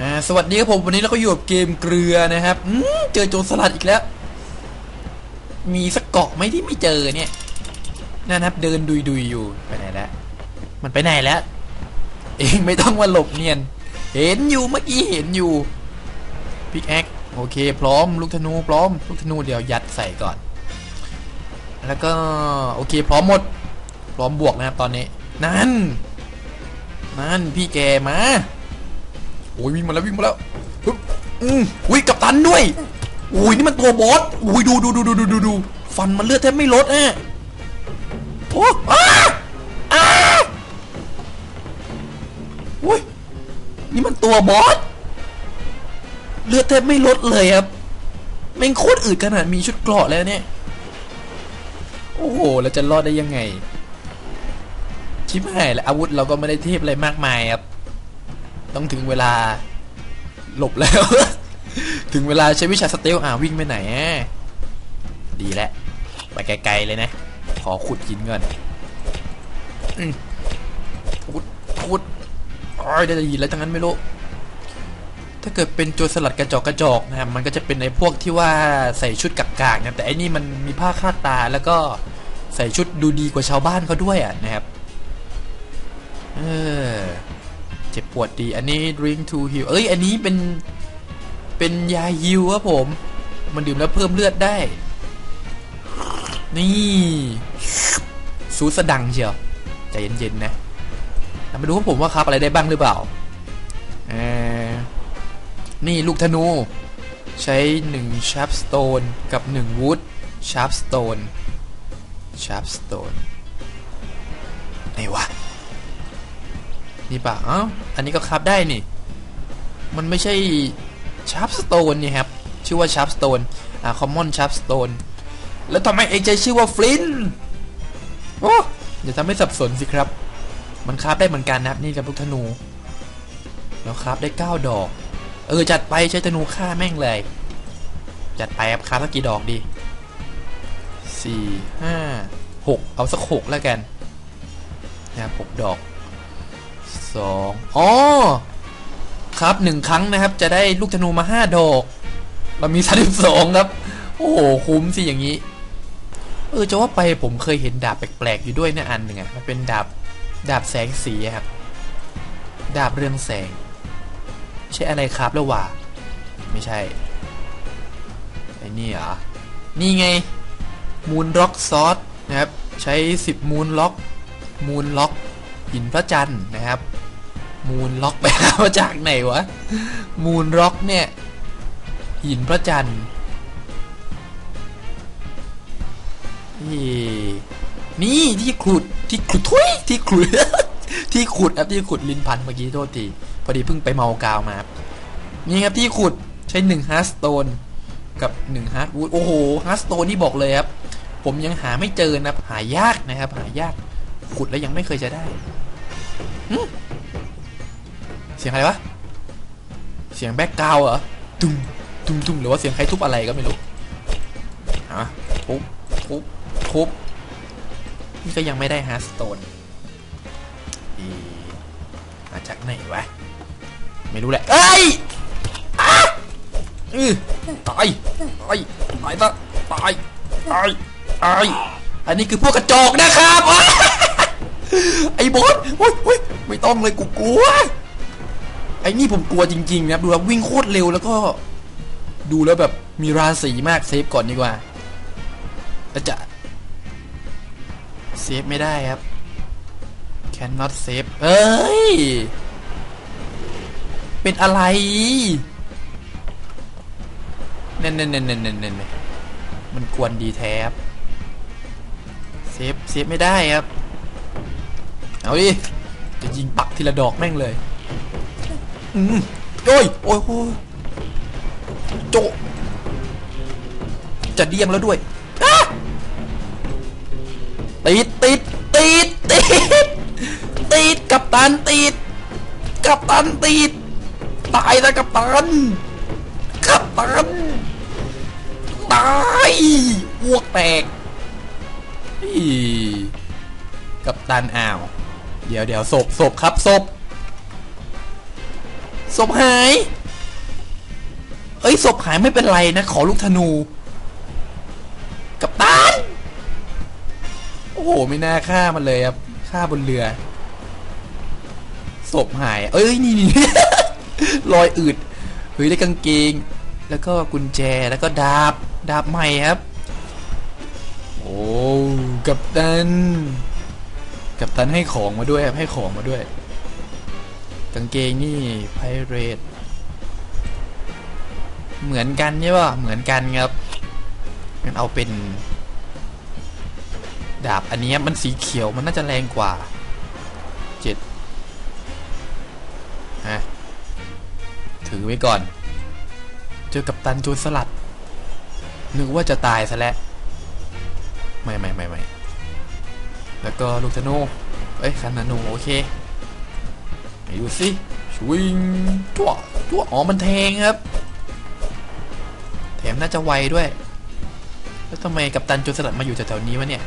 อ่าสวัสดีครับผมวันนี้เราก็อยู่กับเกมเกลือนะครับอืมเจอโจรสลัดอีกแล้ว มีสักเกาะไหมที่ไม่เจอเนี่ยนั่นครับเดินดุยดุยอยู่ไปไหนแล้วมันไปไหนแล้ว เองไม่ต้องมาหลบเนียน เห็นอยู่เมื่อกี้เห็นอยู่พิกแอคโอเค พร้อมลูกธนูพร้อมลูกธนูเดี๋ยวยัดใส่ก่อน แล้วก็โอเค พร้อมหมด พร้อมบวกนะครับตอนนี้ นั่น นั่นพี่แกมา โอ้ยวิ่งมาแล้ววิ่งมาแล้วฮึบอืมอุ้ยกับตันด้วยอุ้ยนี่มันตัวบอสอุ้ยดูดูดูดูดูดูดูฟันมันเลือดแทบไม่ลดแอะโอ้อ้าอ้าอุ้ยนี่มันตัวบอสเลือดแทบไม่ลดเลยครับแม่งโคตรอึดขนาดมีชุดเกราะแล้วเนี่ยโอ้โหแล้วจะรอดได้ยังไงชิบหายแล้วอาวุธเราก็ไม่ได้เทพอะไรมากมายครับ ต้องถึงเวลาหลบแล้ว ถึงเวลาใช้วิชาสเตลอ่าวิ่งไปไหน ดีแล้วไปไกลๆเลยนะ ขอขุดหินก่อนขุดขุดโอ้ยได้ยินแล้วจังนั้นไม่รู้ถ้าเกิดเป็นโจรสลัดกระจอกกระจอกนะครับมันก็จะเป็นในพวกที่ว่าใส่ชุดกากๆนะแต่อันนี้มันมีผ้าคาดตาแล้วก็ใส่ชุดดูดีกว่าชาวบ้านเขาด้วยอะนะครับ เออ จ็บปวดดี อันนี้ drink to heal เอ้ย อันนี้เป็น เป็นยาฮิวครับผม มันดื่มแล้วเพิ่มเลือดได้ นี่สูสะดังเชียว ใจเย็นๆนะเรามาดูว่าผมว่าครับอะไรได้บ้างหรือเปล่าเออนี่ลูกธนู ใช้1 sharp stone กับ 1 wood sharp stone sharp stone ไหนวะ นี่ป่ะอ้าวอันนี้ก็คราฟได้นี่ มันไม่ใช่ชาร์ปสโตนนี่ครับ ชื่อว่าชาร์ปสโตนอ่าคอมมอนชาร์ปสโตนแล้วทำไมเองใจชื่อว่าฟลินโอ้อย่าทำให้สับสนสิครับ มันคราฟได้เหมือนกันนะครับนี่กับลูกธนูแล้วคราฟได้ 9 ดอก เออ จัดไปใช้ธนูฆ่าแม่งเลย จัดไปครับคราฟสักกี่ดอกดี 4 5 6 เอาสัก 6 แล้วกันนะครับ6ดอก สองอ๋อครับหนึ่งครั้งนะครับ จะได้ลูกธนูมาห้าดอก เรามีสามสิบสองครับ โอ้โห คุ้มสิอย่างนี้ เออจะว่าไปผมเคยเห็นดาบแปลกๆอยู่ด้วยนะอันหนึ่งอะมันเป็นดาบดาบแสงสีครับ ดาบเรืองแสง ใช่อะไรครับแล้วว่า ไม่ใช่ไอ้นี่เหรอ นี่ไงมูนล็อกซอสนะครับ ใช้สิบมูนล็อก มูนล็อก หินพระจันทร์นะครับ มูนล็อกไปหามาจากไหนวะ มูนล็อกเนี่ย หินพระจันทร์นี่นี่ที่ขุดที่ขุดทุยที่ขุดที่ขุดครับที่ขุดลินพันธ์เมื่อกี้โทษทีพอดีเพิ่งไปเมากาวมานี่ครับที่ขุดใช้หนึ่งฮาร์สโตนกับหนึ่งฮาร์ดวูดโอ้โหฮาร์สโตนนี่บอกเลยครับ ผมยังหาไม่เจอนะครับหายากนะครับ หายากขุดแล้วยังไม่เคยจะได้ เสียงอะไรวะ เสียงแบ็กกราวด์เหรอ ตุ้มตุ้มตุ้มหรือว่าเสียงใครทุบอะไรก็ไม่รู้อะทุบทุบทุบนี่ก็ยังไม่ได้ฮาร์สโตนมาจากไหนวะ ไม่รู้แหละ เอ้ยอือตายตายตายซะตายตายตายอันนี้คือพวกกระจอกนะครับ ไอ้บอสโอ้ยโอ้ย ไม่ต้องเลยกูกลัว ไอ้นี่ผมกลัวจริงๆนะครับดูครับวิ่งโคตรเร็วแล้วก็ ดูแล้วแบบมีราศีมากเซฟก่อนดีกว่าแล้วจะเซฟไม่ได้ครับ cannot save เอ้ย เป็นอะไรเน่นเน่นเน่นเน่นเน่นมันกวนดีแทบเซฟเซฟไม่ได้ครับ เอาดิ ยิงปักทีละดอกแม่งเลยอืมโอ้ยโอ้ยโอ้ยโจจะเดียงแล้วด้วยติดติดติดติดติดกับตันติดกับตันติดตายแล้วกับตันกับตันตายอ้วกแตกกับตันอ้าว เดี๋ยวเดี๋ยวศพศพครับศพศพหาย เอ้ยศพหายไม่เป็นไรนะ ขอลูกธนู กับตันโอ้โห ไม่น่าฆ่ามันเลยครับฆ่าบนเรือศพหาย เอ้ยนี่นี่รอยอืดเฮ้ยได้กางเกง แล้วก็กุญแจแล้วก็ดาบ ดาบใหม่ครับ โอ้กับตัน กับตันให้ของมาด้วยครับให้ของมาด้วยกางเกงนี่ไพเรตเหมือนกันใช่ป่ะเหมือนกันครับงั้นเอาเป็น ดาบอันนี้มันสีเขียวมันน่าจะแรงกว่าเจ็ดฮะถือไว้ก่อน เจอกับตันโจรสลัดนึกว่าจะตายซะแล้ว ไม่ไม่ไม่ไม่ แล้วก็ลูกธนูเอ้ยคันนานูโอเคไหนดูสิชวิงทั่วทั่วอ๋อมันแทงครับ แถมน่าจะไวด้วย แล้วทำไมกับตันจรสลัดมาอยู่แถวๆนี้วะเนี่ย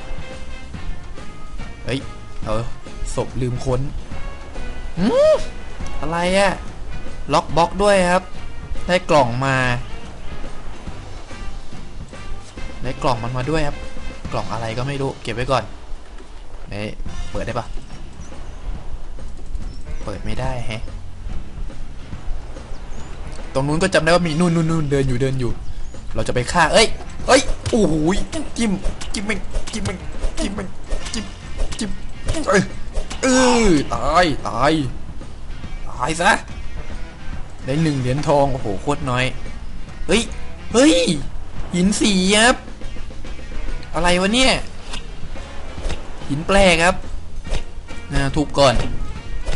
เฮ้ยเออศพลืมค้นอืมอะไรอะล็อกบล็อกด้วยครับ ได้กล่องมา ได้กล่องมันมาด้วยครับ กล่องอะไรก็ไม่รู้ เก็บไว้ก่อน เฮ้ย เปิดได้ปะเปิดไม่ได้แฮะ ตรงนู้นก็จำได้ว่ามีนู่นนู่นนู่นเดินอยู่เดินอยู่ เราจะไปฆ่า เอ้ย เอ้ย โอ้โหจิ้ม จิ้มมันจิ้มมันจิ้มมันจิ้ม จิ้มเอ้ยเออตาย ตาย ตายซะ ได้หนึ่งเหรียญทอง โอ้โห โคตรน้อย เฮ้ย เฮ้ย หินสีครับ อะไรวะเนี่ย หินแปลกครับนะทุบก่อน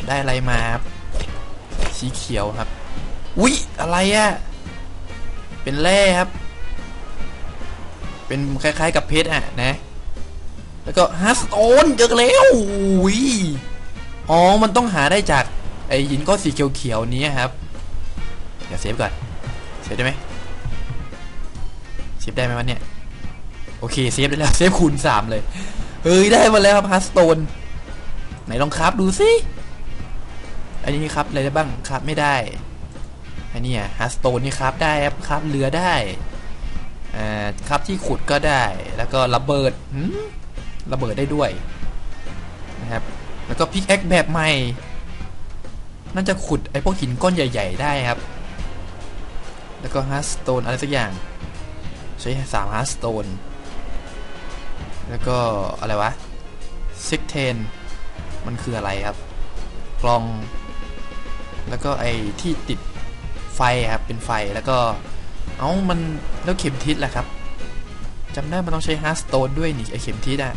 ได้อะไรมาครับสีเขียวครับอุ๊ยอะไรอะเป็นแร่ครับ เป็นคล้ายๆกับเพชรอะนะ แล้วก็ฮัสโตนเจอแล้วอุ้ยอ๋อ มันต้องหาได้จากไอหินก้อนสีเขียวๆนี้ครับ เดี๋ยวเซฟก่อน เซฟได้ไหมเซฟได้ไหมวะเนี่ย โอเค เซฟได้แล้ว เซฟคูณสามเลย เฮ้ยได้มาแล้วครับฮัสโตนไหนลองคราฟดูสิอันนี้ครับอะไรได้บ้างคราฟไม่ได้อันนี้อะฮัสโตนนี่คราฟได้ครับคราฟเรือได้อ่าคราฟที่ขุดก็ได้แล้วก็ระเบิดหืมระเบิดได้ด้วยนะครับแล้วก็พิกแอคแบบใหม่น่าจะขุดไอ้พวกหินก้อนใหญ่ ๆ ได้ครับ แล้วก็ฮัสโตนอะไรสักอย่างใช้สามฮัสโตน แล้วก็อะไรวะซิกเทนมันคืออะไรครับ กลอง แล้วก็ไอ้ที่ติดไฟครับ เป็นไฟแล้วก็เอ้ามันแล้วเข็มทิศแหละครับจำได้มันต้องใช้ฮาร์สโตนด้วยนี่ไอเข็มทิศอะ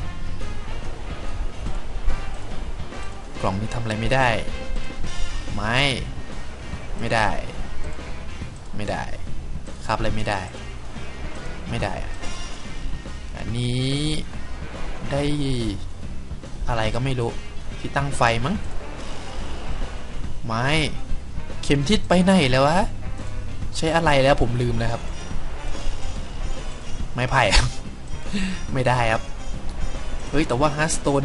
กล่องนี้ทำอะไรไม่ได้ ไม่ไม่ได้ ไม่ได้ ครับอะไรไม่ได้ ไม่ได้ อันนี้ ได้อะไรก็ไม่รู้ที่ตั้งไฟมั้งไม่เข็มทิศไปไหนแล้ววะใช้อะไรแล้วผมลืมแล้วครับ ไม้ไผ่ครับ ไม่ได้ครับ เฮ้ยแต่ว่าฮาร์สโตน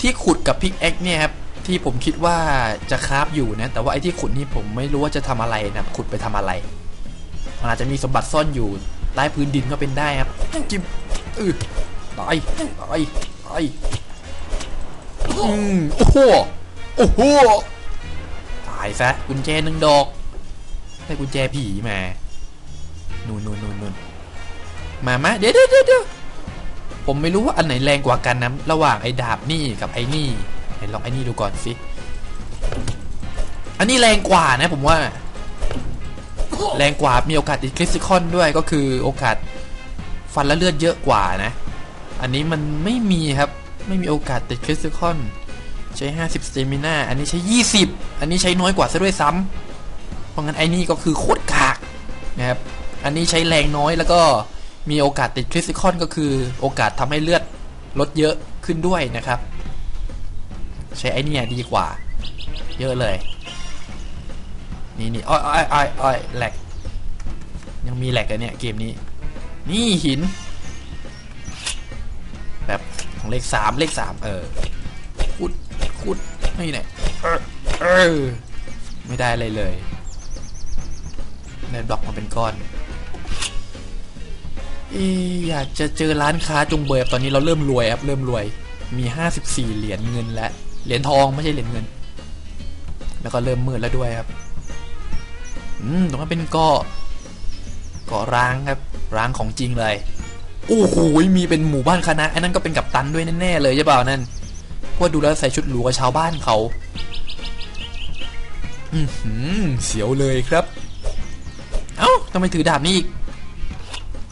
ที่ขุดกับพิกแอคเนี่ยครับที่ผมคิดว่าจะคราฟอยู่นะแต่ว่าไอ้ที่ขุดนี่ผมไม่รู้ว่าจะทำอะไรนะขุดไปทำอะไรมันอาจจะมีสมบัติซ่อนอยู่ใต้พื้นดินก็เป็นได้ครับจิ้มเออ ตายตายตายอืมโอ้โหโอ้โหตายซะกุญแจหนึ่งดอกได้กุญแจผีมานู่นนู่นนู่นนู่นมามะเดี๋ยวเดี๋ยวเดี๋ยวเดี๋ยวผมไม่รู้ว่าอันไหนแรงกว่ากันนะระหว่างไอ้ดาบนี่กับไอ้นี่ไหนลองไอ้นี่ดูก่อนสิอันนี้แรงกว่านะผมว่า แรงกว่ามีโอกาสติดคริสติคอนด้วยก็คือโอกาสฟันและเลือดเยอะกว่านะ อันนี้มันไม่มีครับ ไม่มีโอกาสติดคริสติคอน ใช้ 50สเตมิน่าอันนี้ใช้ 20 อันนี้ใช้น้อยกว่าซะด้วยซ้ำเพราะงั้นไอ้นี่ก็คือโคตรกากนะครับ อันนี้ใช้แรงน้อยแล้วก็มีโอกาสติดคริสติคอนก็คือโอกาสทำให้เลือดลดเยอะขึ้นด้วยนะครับ ใช้ไอ้นี่ดีกว่า เยอะเลย นี่นี่อ้อยอ้อยอ้อยอ้อยแหลกยังมีแหลกกันเนี่ยเกมนี้ นี่หิน ของเลขสามเลขสามเออขุดขุดนี่แหละเออเออไม่ได้อะไรเลยได้บล็อกมาเป็นก้อนอ๊ะอยากจะเจอร้านค้าจงเบยครับตอนนี้เราเริ่มรวยครับเริ่มรวยมี 54 เหรียญเงินและเหรียญทองไม่ใช่เหรียญเงิน แล้วก็เริ่มมืดแล้วด้วยครับ อืมตรงนั้นเป็นเกาะเกาะร้างครับ ร้างของจริงเลย โอ้โหมีเป็นหมู่บ้านคณะไอ้นั่นก็เป็นกัปตันด้วยแน่ๆเลยใช่เปล่านั่นว่าดูแล้วใส่ชุดหรูกับชาวบ้านเขาอือหือเสียวเลยครับ เอ้าทำไมถือดาบนี่อีก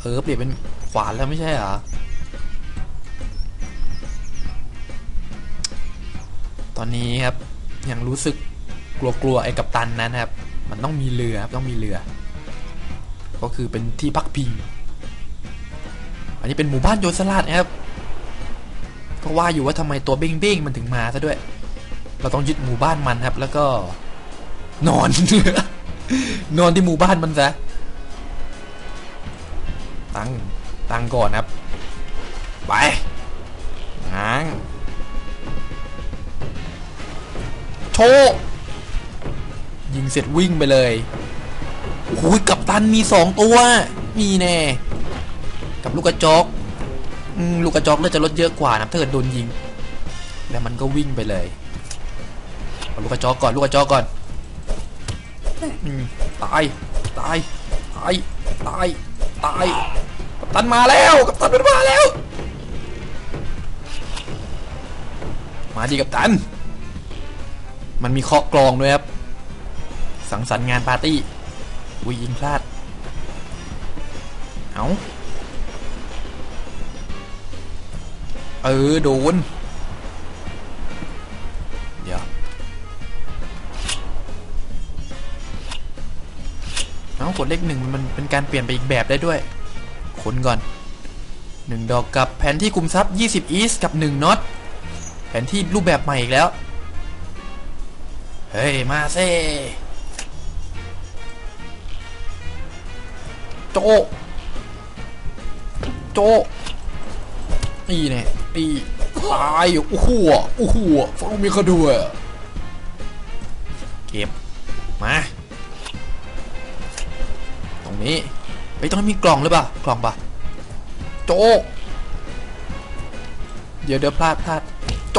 เออเปลี่ยนเป็นขวานแล้วไม่ใช่เหรอตอนนี้ครับยังรู้สึกกลัวๆไอ้กัปตันนั้นครับ มันต้องมีเรือครับต้องมีเรือ ก็คือเป็นที่พักพิง อันนี้เป็นหมู่บ้านโจรสลัดนะครับก็ว่าอยู่ว่าทำไมตัวเบ้งๆมันถึงมาซะด้วย เราต้องยึดหมู่บ้านมันครับ แล้วก็ นอน นอนที่หมู่บ้านมันซะตั้งตั้งก่อนครับ ไปง้างโชว์ยิงเสร็จวิ่งไปเลยโอ้โหกับตันมีสองตัว มีแน่ กับลูกกระจอกลูกกระจอกเลือดจะลดเยอะกว่านะถ้าเกิดโดนยิง แล้วมันก็วิ่งไปเลยเอาลูกกระจอกก่อนลูกกระจอกก่อนตายตายตายตายตายกับตันมาแล้วกับตันมันมาแล้ว มาดีกับตัน มันมีเคาะกลองด้วยครับ สังสรรค์งานปาร์ตี้อุ้ยยิงพลาด เอ้า เออ โดน เดี๋ยว เอากดเลขหนึ่งมันเป็นการเปลี่ยนไปอีกแบบได้ด้วย คนก่อนหนึ่งดอกกับแผนที่คุมทรัพย์20 อีสกับ1น็อตแผนที่รูปแบบใหม่อีกแล้ว เฮ้ย มาเซ่โจ โจ นี่เนี่ย อีตายโอ้โหโอ้โหฟังมีเขาด้วยเก็บมาตรงนี้ไปตรงมีกล่องหรือเปล่ากล่องปะโจเดี๋ยวเดี๋ยวพลาดพลาดโจ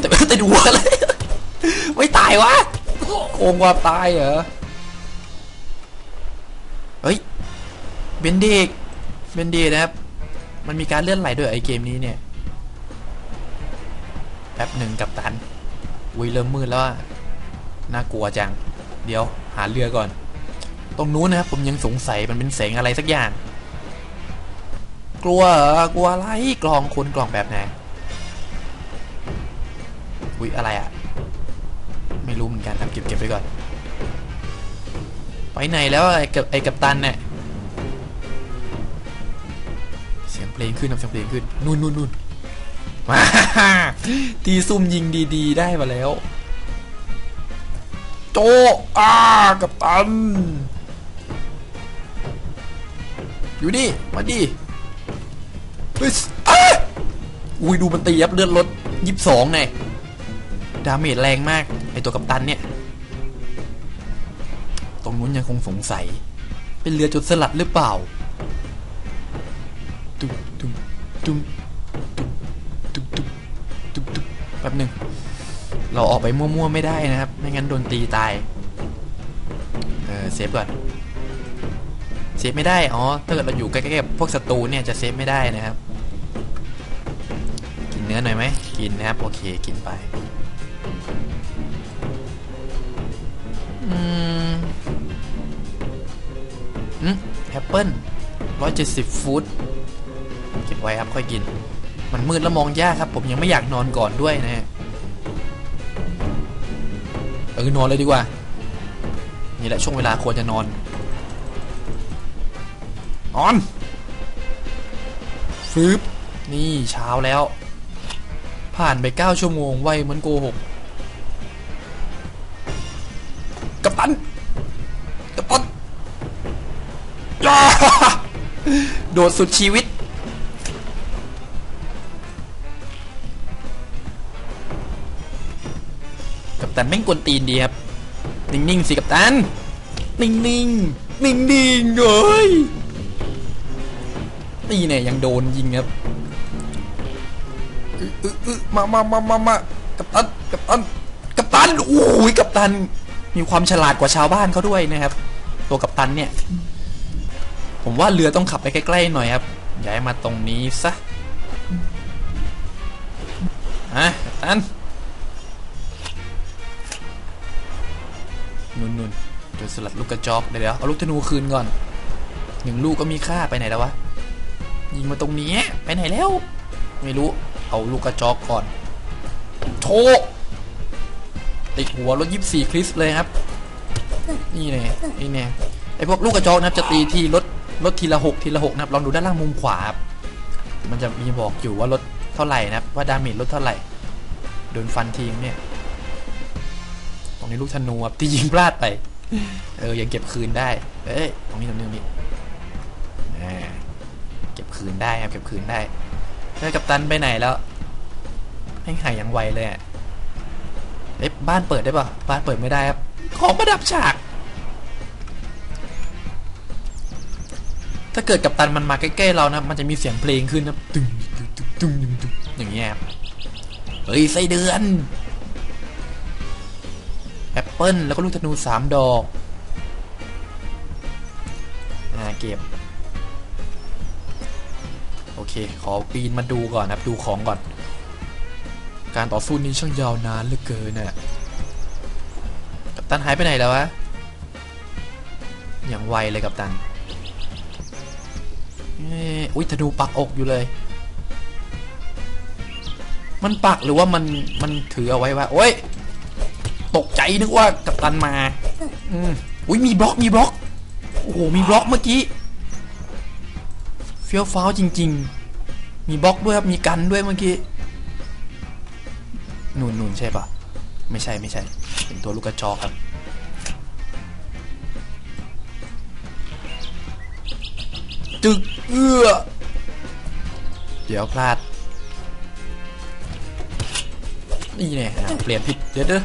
แต่แต่ดูอะไรไม่ตายวะโกงควาตายเหรอเฮ้ยเบนเดกเบนเดกนะครับ มันมีการเลื่อนไหลด้วยไอเกมนี้เนี่ย แป๊บหนึ่งกับตันอุ้ยเริ่มมืดแล้วน่ากลัวจัง เดี๋ยวหาเรือก่อน ตรงนู้นนะครับผมยังสงสัยมันเป็นแสงอะไรสักอย่าง กลัวเหรอกลัวอะไรกล่องคนกล่องแบบไหนอุ้ยอะไรอะไม่รู้เหมือนกันครับเก็บเก็บไว้ก่อน ไปไหนแล้วไอ้กับไอ้กับตันเนี่ย เสียงเพลงขึ้นครับเสียงเพลงขึ้นนู่นนู่นนู่นมาทีซุ่มยิงดีๆ ได้มาแล้ว โจอ้ากับตัน อยู่นี่ มาดิเฮ้ยอุ้ยดูมันตียับเลือดลดยี่สิบสองไงดาเมจแรงมาก ไอตัวกัปตันเนี่ย ตรงนู้นยังคงสงสัย เป็นเรือจดสลัดหรือเปล่า ตุ้มตุ้มตุ้มตุ้มตุ้มตุ้มตุ้มแป๊บหนึ่งเราออกไปมั่วๆไม่ได้นะครับ ไม่งั้นโดนตีตาย เออเซฟก่อน เซฟไม่ได้ อ๋อ ถ้าเกิดเราอยู่ใกล้ๆกับพวกศัตรูเนี่ยจะเซฟไม่ได้นะครับ กินเนื้อหน่อยไหม กินนะครับ โอเค กินไป อืมอืมแอปเปิ้ลร้อยเจ็ดสิบฟุต เก็บไว้ครับค่อยกิน มันมืดแล้วมองยากครับ ผมยังไม่อยากนอนก่อนด้วยนะฮะเออนอนเลยดีกว่า นี่แหละช่วงเวลาควรจะนอนนอนฟืบนี่เช้าแล้ว ผ่านไปเก้าชั่วโมงไวเหมือนโกหกกัปตันกัปตันย่าโดดสุดชีวิต ตันแม่งกวนตีนดีครับนิ่งๆสิกับตันนิ่งๆนิ่งๆเอ้ยนี่เนี่ยยังโดนยิงครับอึอึมามามามามากับตันกับตันกับตันโอ้ยกับตัน มีความฉลาดกว่าชาวบ้านเขาด้วยนะครับ ตัวกับตันเนี่ย ผมว่าเรือต้องขับไปใกล้ๆหน่อยครับย้ายมาตรงนี้ซะฮะกับตัน นุนนุนๆเดี๋ยสลัดลูกกระจอกเดี๋ยวเอาลูกธนูคืนก่อนหนึ่งลูกก็มีค่าไปไหนแล้ววะยิงมาตรงนี้ไปไหนแล้ว ไม่รู้เอาลูกกระจอกก่อนโชติดหัวรถยิบสี่คริสเลยครับ นี่แน่นี่แน่ไอพวกลูกกระจอกนะครับจะตีที่รถรถทีละหกทีละหกนะครับลองดูด้านล่างมุมขวาครับมันจะมีบอกอยู่ว่ารถเท่าไหร่นะครับว่าดาเมจรถเท่าไหร่โดนฟันทีเนี่ย ตรงนี้ลูกธนูครับที่ยิงพลาดไป เออยังเก็บคืนได้ เอ้ยตรงนี้ตรงนี้ตรงนี้อ่เก็บคืนได้ครับเก็บคืนได้แล้วกัปตันไปไหนแล้วให้หายอย่างไวเลยอะเอ๊ะบ้านเปิดได้ปะบ้านเปิดไม่ได้ครับ ของประดับฉาก ถ้าเกิดกัปตันมันมาใกล้ๆเรานะ มันจะมีเสียงเพลงขึ้นนะตึงตึงตึงตึงตึงตึงอย่างเงี้ยเฮ้ยไส้เดือน เปิลแล้วก็ลูกธนูสามดอก อ่าเก็บ โอเค ขอปีนมาดูก่อนนะครับดูของก่อน การต่อสู้นี้ช่างยาวนานเหลือเกินน่ะกัปตันหายไปไหนแล้ววะ อย่างไวเลยกัปตันอุ้ยธนูปักอกอยู่เลย มันปักหรือว่ามันมันถือเอาไว้ว่าโอ้ย ตกใจนึกว่ากัปตันมา อืมอุ้ยมีบล็อกมีบล็อก โอ้โห มีบล็อกเมื่อกี้ เฟี้ยวฟ้าวจริง ๆ มีบล็อกด้วยครับ มีกันด้วยเมื่อกี้นูนนูนใช่ปะไม่ใช่ไม่ใช่ เป็นตัวลูกกระจอกครับ จึกเอื้อ เดี๋ยวพลาด นี่เนี่ยอะเปลี่ยนผิด เดี๋ยวเด้อ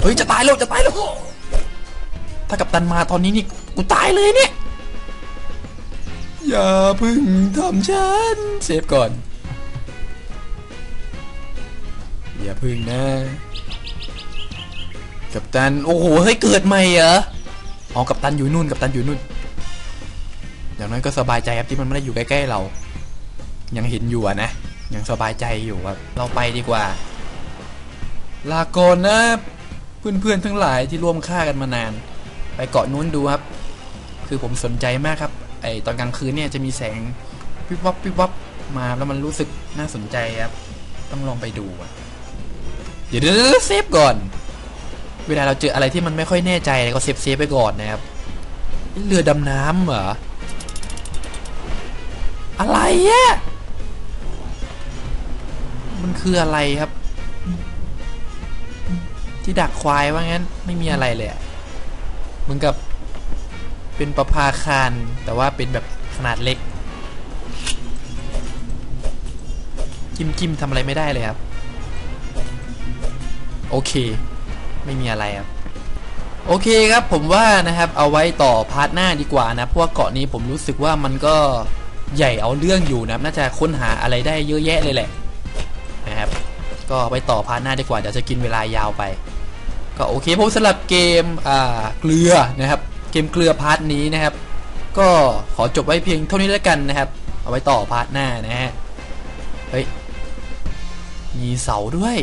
เฮ้ยจะตายแล้วจะตายแล้วถ้ากับตันมาตอนนี้นี่กูตายเลยเนี่ยอย่าพึ่งทำฉันเซฟก่อน อย่าพึ่งนะ กับตันโอ้โหเฮ้ยเกิดใหม่เหรออ๋อกับตันอยู่นู่นกับตันอยู่นู่นอย่างน้อยก็สบายใจครับที่มันไม่ได้อยู่ใกล้ๆเรา ยังเห็นอยู่นะยังสบายใจอยู่ครับเราไปดีกว่า ลาก่อนนะเพื่อนๆทั้งหลายที่ร่วมฆ่ากันมานาน ไปเกาะนู้นดูครับ คือผมสนใจมากครับ ไอตอนกลางคืนเนี่ยจะมีแสงวิบวับวิบวับมาแล้วมันรู้สึกน่าสนใจครับ ต้องลองไปดูอะเดี๋ยวเซฟก่อน เวลาเราเจออะไรที่มันไม่ค่อยแน่ใจเราก็เซฟเซฟไปก่อนนะครับเรือดำน้ำเหรออะไรอะมันคืออะไรครับ ที่ดักควายว่างั้นไม่มีอะไรเลยอะเหมือนกับเป็นประภาคาร แต่ว่าเป็นแบบขนาดเล็ก จิ้มจิ้มทำอะไรไม่ได้เลยครับ โอเค ไม่มีอะไรครับ โอเคครับผมว่านะครับเอาไว้ต่อพาร์ทหน้าดีกว่านะเพราะว่าเกาะนี้ผมรู้สึกว่ามันก็ใหญ่เอาเรื่องอยู่นะน่าจะค้นหาอะไรได้เยอะแยะเลยแหละนะครับ ก็ไว้ต่อพาร์ทหน้าดีกว่าเดี๋ยวจะกินเวลายาวไป ก็โอเคผมสำหรับเกมอ่าเกลือนะครับ เกมเกลือพาร์ทนี้นะครับ ก็ขอจบไว้เพียงเท่านี้แล้วกันนะครับ เอาไว้ต่อพาร์ทหน้านะฮะเฮ้ยมีเสาด้วย